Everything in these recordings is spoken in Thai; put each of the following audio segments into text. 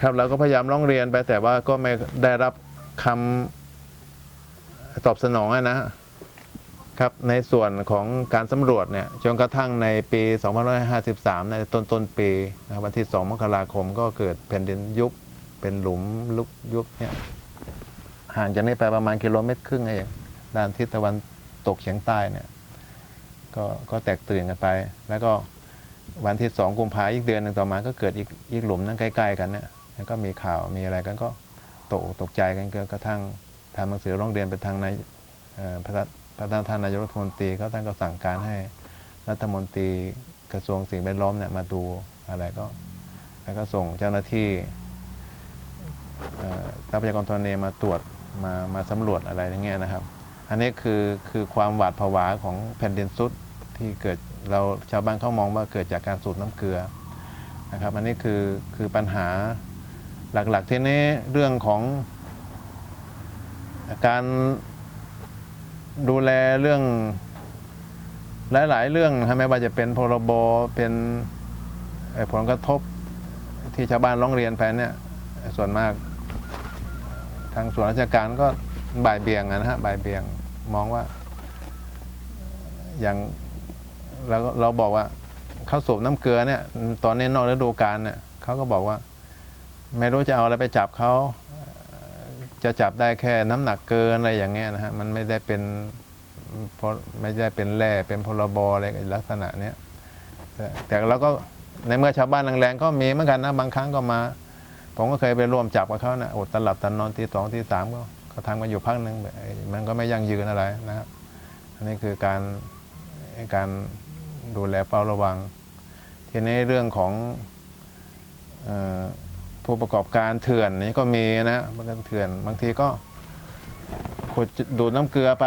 ครับเราก็พยายามร้องเรียนไปแต่ว่าก็ไม่ได้รับคำตอบสนองนะครับ ในส่วนของการสำรวจเนี่ยจนกระทั่งในปี2553 ในต้นต้นปีนะครับวันที่ 2 มกราคมก็เกิดแผ่นดินยุบเป็นหลุมลุกยุบเนี่ยห่างจากนี้ไปประมาณกิโลเมตรครึ่งเองด้านทิศตะวันตกเฉียงใต้เนี่ยก็ก็แตกตื่นกันไป แล้วก็วันที่สองกุมภาอีกเดือนหนึ่งต่อมาก็เกิดอีกอีกหลุมนั้นใกล้ ๆ กันเนี่ย แล้วก็มีข่าวมีอะไรกันก็ตกตกใจกันจนกระทั่งทำหนังสือร้องเรียนไปทางนายพระพระท่านนายกรัฐมนตรีก็ท่านก็สั่งการให้รัฐมนตรีกระทรวงสิ่งแวดล้อมเนี่ยมาดูอะไรก็ แล้วก็ส่งเจ้าหน้าที่ทรัพยากรธรณีมาตรวจมามาสำรวจอะไรอย่างเงี้ยนะครับ อันนี้คือคือความหวาดผวาของแผ่นดินซุดที่เกิดเราชาวบ้านเขามองว่าเกิดจากการสูบน้ำเกลือนะครับ อันนี้คือคือปัญหา หลักๆ ที่นี้เรื่องของการดูแลเรื่องหลาย ๆ เรื่องนะไม่ว่าจะเป็นพรบเป็นผลกระทบที่ชาวบ้านร้องเรียนไปเนี่ยส่วนมาก ทางส่วนราชการก็บ่ายเบี่ยงอะนะฮะบ่ายเบี่ยงมองว่า อย่างเราเราบอกว่าเขาสูบน้ำเกลือเนี่ย ตอนนี้นอกฤดูกาลเนี่ยเขาก็บอกว่า ไม่รู้จะเอาอะไรไปจับเขาจะจับได้แค่น้ำหนักเกินอะไรอย่างเงี้ยนะฮะมันไม่ได้เป็นพไม่ได้เป็นแร่เป็นพลบอะไรลักษณะเนี้ยแต่เราก็ในเมื่อชาวบ้านแรงๆก็มีเหมือนกันนะบางครั้งก็มา ผมก็เคยไปร่วมจับกับเขานะอดตลับตันนอนที่สองที่สามก็เขาทำกันอยู่พักหนึ่งมันก็ไม่ยั่งยืนอะไรนะครับ อันนี้คือการการดูแลเฝ้าระวัง ทีนี้เรื่องของเออ ผู้ประกอบการเถื่อนนี่ก็มีนะบางคนเถื่อน บางทีก็ขุดดูดน้ำเกลือไป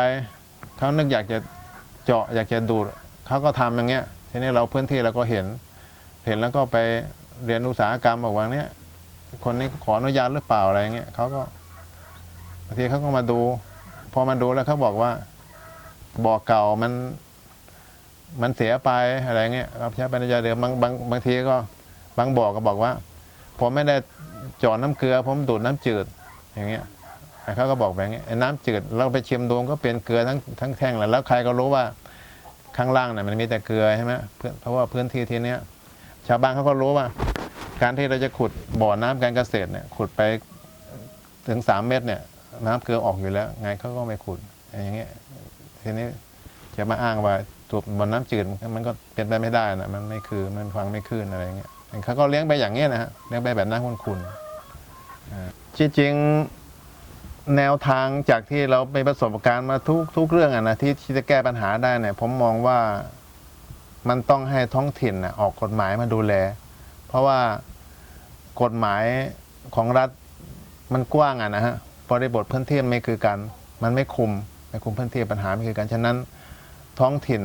เขานึกอยากจะเจาะอยากจะดูดเขาก็ทำอย่างเงี้ยทีนี้เราพื้นที่เราก็เห็น เห็นแล้วก็ไปเรียนอุตสาหกรรมบอกว่าเนี้ยคนนี้ขออนุญาตหรือเปล่าอะไรเงี้ยเขาก็บางทีเขาก็มาดู พอมาดูแล้วเขาบอกว่าบ่อเก่ามันมันเสียไปอะไรเงี้ยรับใช้ปัญญาเดิมบางบางบางทีก็บางบ่อก็บอกว่า ผมไม่ได้จาะน้ำเกลือ ผมดูดน้ำจืดอย่างเงี้ยไอเขาก็บอกแบบนี้ไอ้น้ำจืดเราไปชิมดูก็เป็นเกลือทั้งทั้งแท่งแหละแล้วใครก็รู้ว่าข้างล่างเนี่ยมันมีแต่เกลือใช่ไหมเพื่อเพราะว่าพื้นที่ที่เนี้ยชาวบ้านเขาก็รู้ว่า การที่เราจะขุดบ่อน้ำการเกษตรเนี่ยขุดไปถึงสามเมตรเนี่ย น้ำเกลือออกอยู่แล้ว ไงเขาก็ไม่ขุดอย่างเงี้ยทีนี้จะมาอ้างว่าตัวบ่อน้ำจืดมันก็เป็นไปไม่ได้นะมันไม่คือมันฟังไม่ขึ้นอะไรเงี้ย เขาก็เลี้ยงไปอย่างเงี้นะฮะเลี้ยงไปแบบน้ำคุณๆจริงๆแนวทางจากที่เราไปประสบการณ์มาทุกทุกเรื่องอะนะที่ที่จะแก้ปัญหาได้เนี่ย ผมมองว่ามันต้องให้ท้องถิ่นออกกฎหมายมาดูแล เพราะว่ากฎหมายของรัฐมันกว้างอะนะฮะบริบทพื้นที่มันไม่คือกัน มันไม่คุมไม่คุมพื้นที่ปัญหาไม่คือกันฉะนั้นท้องถิ่น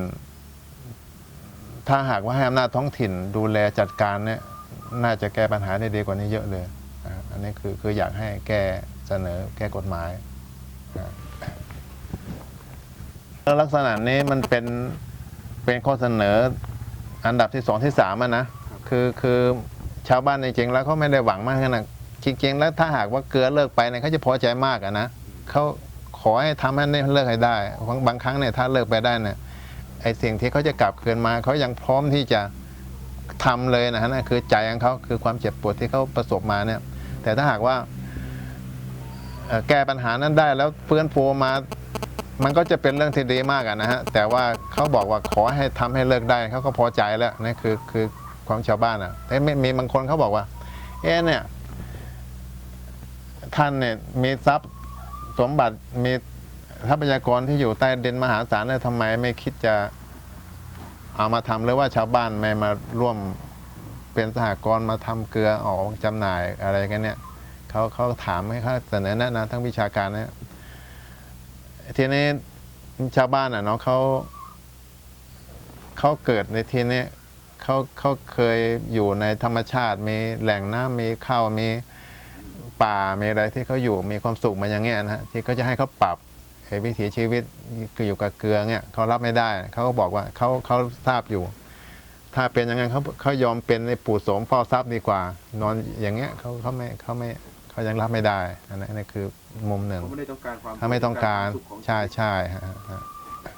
ถ้าหากว่าให้อำนาจท้องถิ่นดูแลจัดการเนี่ยน่าจะแก้ปัญหาได้ดีกว่านี้เยอะเลยอันนี้คือคืออยากให้แก้เสนอแก้กฎหมายลักษณะนี้มันเป็นเป็นข้อเสนออันดับที่สองที่สามอะนะคือคือชาวบ้านจริงๆแล้วเขาไม่ได้หวังมากขนาดจริงๆแล้วถ้าหากว่าเกลือเลิกไปเนี่ยเขาจะพอใจมากอะนะเขาขอให้ทำให้เลิกให้ได้บางครั้งเนี่ยถ้าเลิกไปได้เนี่ย ไอสิ่งที่เขาจะกลับคืนมาเขายังพร้อมที่จะทำเลยนะฮะนั่นคือใจของเขาคือความเจ็บปวดที่เขาประสบมาเนี่ย แต่ถ้าหากว่าแก้ปัญหานั้นได้แล้วเพื่อนฟูมา มันก็จะเป็นเรื่องที่ดีมากะนะฮะ แต่ว่าเขาบอกว่าขอให้ทำให้เลิกได้เขาก็พอใจแล้วนั่นคือคือความชาวบ้านอะแต่ไม่มีบางคนเขาบอกว่า เอ๊ะเนี่ยท่านเนี่ยมีทรัพย์สมบัติมี ทรัพยากรที่อยู่ใต้เดินมหาศาลเนี่ยทำไมไม่คิดจะเอามาทำหรือว่าชาวบ้านไม่มาร่วมเป็นสหกรณ์มาทำเกลือออกจำหน่ายอะไรกันเนี่ยเขาเขาถามให้เขาเสนอแนะนำทั้งวิชาการเนี่ยทีนี้ชาวบ้านอะเนาะเขาเขาเกิดในที่นี้เขาเขาเคยอยู่ในธรรมชาติ มีแหล่งน้ำมีข้าวมีป่ามีอะไรที่เขาอยู่มีความสุขมาอย่างเงี้ยนะฮะที่เขาจะให้เขาปรับ ไอ้วิถีชีวิตคืออยู่กับเกลือเนี่ยเขารับไม่ได้เขาก็บอกว่าเขาเขาทราบอยู่ทถ้าเป็นอย่างนั้นเขาเขายอมเป็นในปู่โสมเฝ้าทรัพย์ดีกว่า นอนอย่างเงี้ยเขาเขาไม่เขาไม่เขายังรับไม่ได้อันนั้นอันนั้นคือมุมหนึ่งเขาไม่ได้ต้องการความถ้าไม่ต้องการสุขของใช่ใช่ฮะฮะ